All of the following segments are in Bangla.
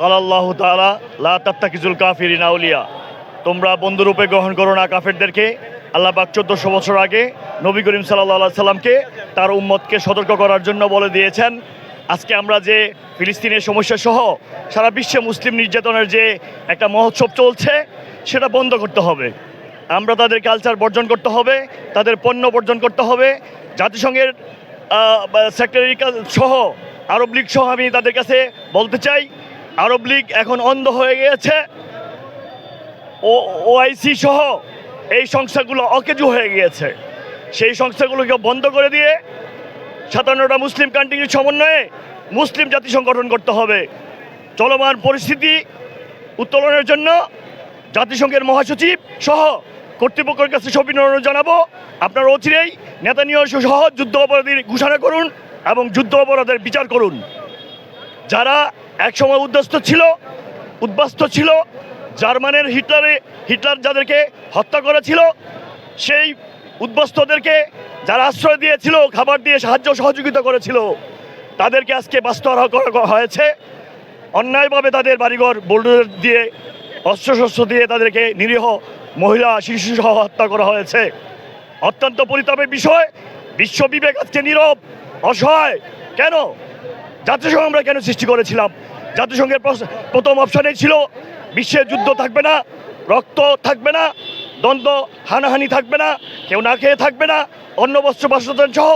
কালাল্লাহ তালা লা তাত্তাকিজুল কাফিরিন আউলিয়া তোমরা বন্ধুরূপে গ্রহণ করো না কাফেরদেরকে। আল্লাহ পাক চোদ্দোশো বছর আগে নবী করিম সাল্লাহ সাল্লামকে তার উম্মতকে সতর্ক করার জন্য বলে দিয়েছেন। আজকে আমরা যে ফিলিস্তিনের সমস্যা সহ সারা বিশ্বে মুসলিম নির্যাতনের যে একটা মহোৎসব চলছে, সেটা বন্ধ করতে হবে। আমরা তাদের কালচার বর্জন করতে হবে, তাদের পণ্য বর্জন করতে হবে। জাতিসংঘের সেক্রেটারি সহ, আরব লীগ সহ আমি তাদের কাছে বলতে চাই আরব লীগ এখন অন্ধ হয়ে গিয়েছে। ও, ওআইসি সহ এই সংস্থাগুলো অকেজু হয়ে গিয়েছে। সেই সংস্থাগুলোকে বন্ধ করে দিয়ে সাতান্নটা মুসলিম কান্ট্রির সমন্বয়ে মুসলিম জাতি সংগঠন করতে হবে। চলমান পরিস্থিতি উত্তোলনের জন্য জাতিসংঘের মহাসচিব সহ কর্তৃপক্ষের কাছে সবিনয় জানাব। আপনার অচিরেই নেতানিয় সহ যুদ্ধ অপরাধীর ঘোষণা করুন এবং যুদ্ধ অপরাধের বিচার করুন। যারা একসময় উদ্যস্ত ছিল, উদ্বাস্ত ছিল, জার্মানের হিটলারে, হিটলার যাদেরকে হত্যা করেছিল, সেই উদ্বস্তদেরকে যারা আশ্রয় দিয়েছিল, খাবার দিয়ে সাহায্য সহযোগিতা করেছিল, তাদেরকে আজকে বাস্তবরা করা হয়েছে। অন্যায়ভাবে তাদের বাড়িঘর বোল্ডার দিয়ে, অস্ত্রশস্ত্র দিয়ে তাদেরকে নিরীহ মহিলা শিশু সহ হত্যা করা হয়েছে। অত্যন্ত পরিতাপের বিষয় বিশ্ব বিবেক আজকে নীরব, অসহায়। কেন? জাতিসংঘ আমরা কেন সৃষ্টি করেছিলাম? জাতিসংঘের প্রথম অপশানে ছিল বিশ্বে যুদ্ধ থাকবে না, রক্ত থাকবে না, দ্বন্দ্ব, হানাহানি থাকবে না, কেউ না খেয়ে থাকবে না, অন্ন, বস্ত্র, বাসস্থান সহ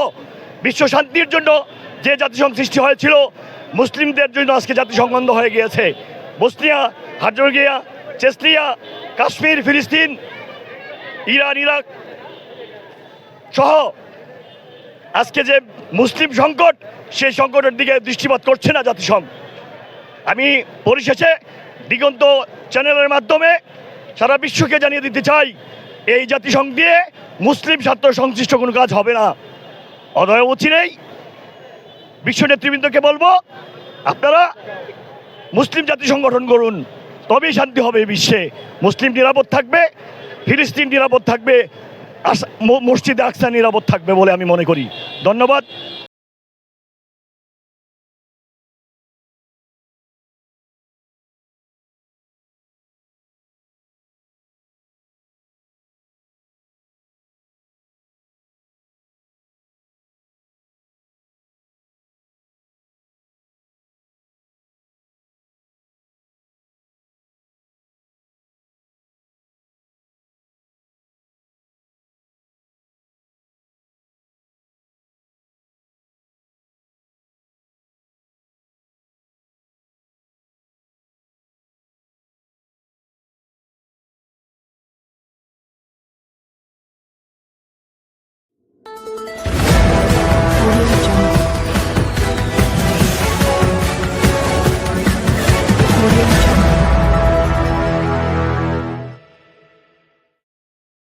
বিশ্ব শান্তির জন্য যে জাতিসংঘ সৃষ্টি হয়েছিল, মুসলিমদের জন্য আজকে জাতিসংঘ বন্ধ হয়ে গিয়েছে। বসনিয়া হার্জোগিয়া চেসলিয়া, কাশ্মীর, ফিলিস্তিন, ইরান, ইরাক সহ আজকে যে মুসলিম সংকট, সেই সংকটের দিকে দৃষ্টিপাত করছে না জাতিসংঘ। আমি পরিশেষে দিগন্ত চ্যানেলের মাধ্যমে সারা বিশ্বকে জানিয়ে দিতে চাই, এই জাতিসংঘ দিয়ে মুসলিম স্বার্থ সংশ্লিষ্ট কোনো কাজ হবে না। অদয় নেই। বিশ্ব নেতৃবৃন্দকে বলব, আপনারা মুসলিম জাতি সংগঠন করুন, তবেই শান্তি হবে বিশ্বে। মুসলিম নিরাপদ থাকবে, ফিলিস্তিন নিরাপদ থাকবে মসজিদে আকসা নিরাপদ থাকবে বলে আমি মনে করি। ধন্যবাদ।